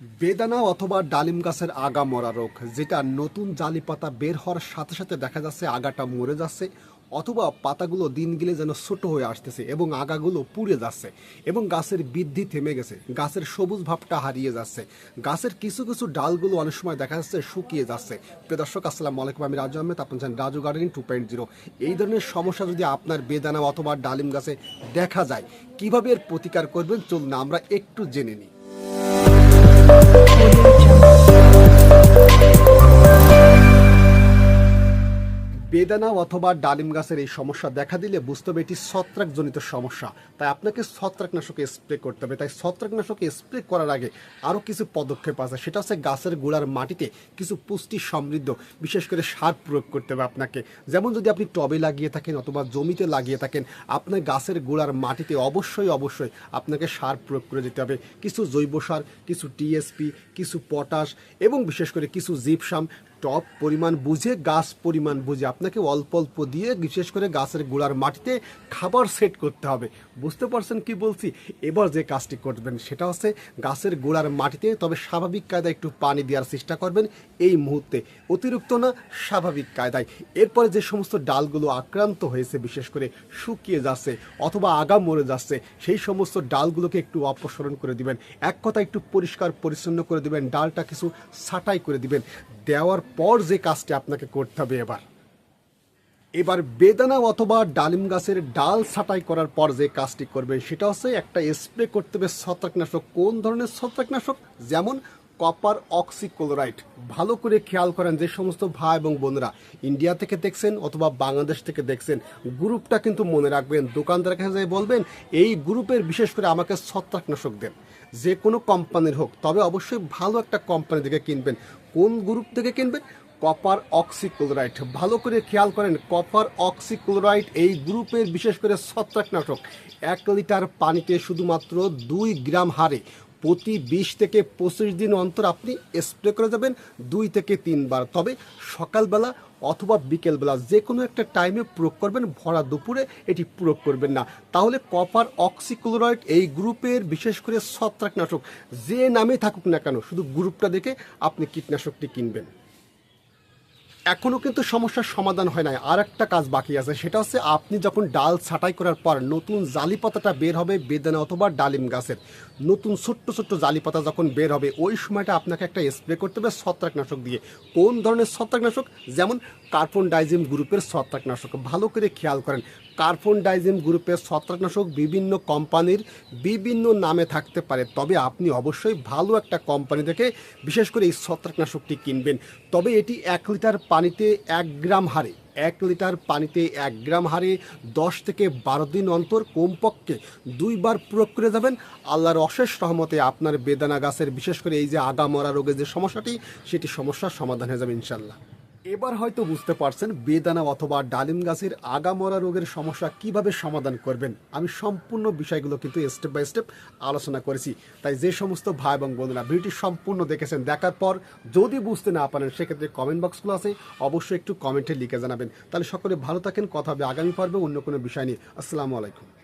বেদানা অথবা ডালিম গাছের আগা মরা রোগ, যেটা নতুন জালি পাতা বের হওয়ার সাথে সাথে দেখা যাচ্ছে আগাটা মরে যাচ্ছে অথবা পাতাগুলো দিন গেলে যেন ছোট হয়ে আসতেছে এবং আগাগুলো পুড়ে যাচ্ছে এবং গাছের বৃদ্ধি থেমে গেছে, গাছের সবুজ ভাবটা হারিয়ে যাচ্ছে। গাছের কিছু কিছু ডালগুলো অনেক সময় দেখা যাচ্ছে শুকিয়ে যাচ্ছে। প্রিয় দর্শক, আসসালামু আলাইকুম, আমি রাজু আহমেদ আপনার জানেন Raju gardening two point zero. এই ধরনের সমস্যা যদি আপনার বেদানা অথবা ডালিম গাছে দেখা যায়, কীভাবে এর প্রতিকার করবেন? চলুন আমরা একটু জেনে নিই। বেদানা অথবা ডালিম গাছের এই সমস্যা দেখা দিলে বুঝতে হবে এটি ছত্রাকজনিত সমস্যা। তাই আপনাকে ছত্রাকনাশক স্প্রে করতে হবে। তাই ছত্রাকনাশক স্প্রে করার আগে আরও কিছু পদক্ষেপ আছে। সেটা হচ্ছে গাছের গোড়ার মাটিতে কিছু পুষ্টি সমৃদ্ধ, বিশেষ করে সার প্রয়োগ করতে হবে আপনাকে। যেমন যদি আপনি টবে লাগিয়ে থাকেন অথবা জমিতে লাগিয়ে থাকেন, আপনার গাছের গোড়ার মাটিতে অবশ্যই অবশ্যই আপনাকে সার প্রয়োগ করে দিতে হবে। কিছু জৈব সার, কিছু টিএসপি কিছু পটাশ এবং বিশেষ করে কিছু জিপসাম। টপ পরিমাণ বুঝে, গাছ পরিমাণ বুঝে আপনাকে অল্প অল্প দিয়ে বিশেষ করে গাছের গোড়ার মাটিতে খাবার সেট করতে হবে। বুঝতে পারছেন কি বলছি? এবার যে কাজটি করবেন সেটা হচ্ছে গাছের গোড়ার মাটিতে, তবে স্বাভাবিক কায়দায় একটু পানি দেওয়ার চেষ্টা করবেন এই মুহূর্তে। অতিরিক্ত না, স্বাভাবিক কায়দায়। এরপরে যে সমস্ত ডালগুলো আক্রান্ত হয়েছে, বিশেষ করে শুকিয়ে যাচ্ছে অথবা আগাম মরে যাচ্ছে, সেই সমস্ত ডালগুলোকে একটু অপসারণ করে দিবেন। এক কথা একটু পরিষ্কার পরিচ্ছন্ন করে দিবেন, ডালটা কিছু ছাঁটাই করে দিবেন। দেওয়ার পর যে কাজটি আপনাকে করতে হবে এবার। এবার বেদানা অথবা ডালিম গাছের ডাল ছাঁটাই করার পর যে কাজটি করবেন সেটা হচ্ছে একটা স্প্রে করতে হবে ছত্রাকনাশক। কোন ধরনের ছত্রাকনাশক? যেমন কপার অক্সিক্লোরাইড। ভালো করে খেয়াল করেন যে সমস্ত ভাই এবং বোনেরা, ইন্ডিয়া থেকে দেখছেন অথবা বাংলাদেশ থেকে দেখছেন, গ্রুপটা কিন্তু মনে রাখবেন দোকানদার কাছে যাই বলবেন, এই গ্রুপের বিশেষ করে আমাকে ছত্রাকনাশক দেন। যে কোনো কোম্পানির হোক, তবে অবশ্যই ভালো একটা কোম্পানি থেকে কিনবেন। কোন গ্রুপ থেকে কিনবেন? কপার অক্সিক্লোরাইড ভালো করে খেয়াল করেন কপার অক্সিক্লোরাইড এই গ্রুপের বিশেষ করে ছত্রাকনাশক। এক লিটার পানিতে শুধুমাত্র দুই গ্রাম হারে প্রতি বিশ থেকে পঁচিশ দিন অন্তর আপনি স্প্রে করে যাবেন, দুই থেকে তিনবার। তবে সকালবেলা অথবা বিকেলবেলা যে কোনো একটা টাইমে প্রয়োগ করবেন, ভরা দুপুরে এটি প্রয়োগ করবেন না। তাহলে কপার অক্সিক্লোরাইড এই গ্রুপের বিশেষ করে ছত্রাকনাশক যে নামে থাকুক না কেন, শুধু গ্রুপটা দেখে আপনি কীটনাশকটি কিনবেন। এখনও কিন্তু সমস্যার সমাধান হয় নাই। আর একটা কাজ বাকি আছে, সেটা হচ্ছে আপনি যখন ডাল ছাঁটাই করার পর নতুন জালি পাতাটা বের হবে বেদানা অথবা ডালিম গাছের। নতুন ছোট্ট ছোট্ট জালি পাতা যখন বের হবে, ওই সময়টা আপনাকে একটা স্প্রে করতে হবে ছত্রাকনাশক দিয়ে। কোন ধরনের ছত্রাকনাশক? যেমন কার্বন ডাইজিম গ্রুপের ছত্রাকনাশক। ভালো করে খেয়াল করেন কার্বন ডাইজিম গ্রুপের ছত্রাকনাশক বিভিন্ন কোম্পানির বিভিন্ন নামে থাকতে পারে। তবে আপনি অবশ্যই ভালো একটা কোম্পানি থেকে বিশেষ করে এই ছত্রাকনাশকটি কিনবেন। তবে এটি এক লিটার পানিতে এক গ্রাম হারে, এক লিটার পানিতে এক গ্রাম হারে দশ থেকে বারো দিন অন্তর কমপক্ষে দুইবার প্রয়োগ করে যাবেন। আল্লাহর অশেষ সহমতে আপনার বেদানা গাছের, বিশেষ করে এই যে আগা মরা রোগের যে সমস্যাটি, সেটি সমস্যার সমাধান হয়ে যাবে ইনশাল্লাহ এবার হয়তো বুঝতে পারছেন বেদানা অথবা ডালিম গাছের আগামরা রোগের সমস্যা কীভাবে সমাধান করবেন। আমি সম্পূর্ণ বিষয়গুলো কিন্তু স্টেপ বাই স্টেপ আলোচনা করেছি। তাই যে সমস্ত ভাই এবং বোনেরা ভিডিওটি সম্পূর্ণ দেখেছেন, দেখার পর যদি বুঝতে না পারেন, সেক্ষেত্রে কমেন্ট বক্সগুলো আছে, অবশ্যই একটু কমেন্টে লিখে জানাবেন। তাহলে সকলে ভালো থাকেন, কথা হবে আগামী পর্বে অন্য কোনো বিষয় নিয়ে। আসসালামু আলাইকুম।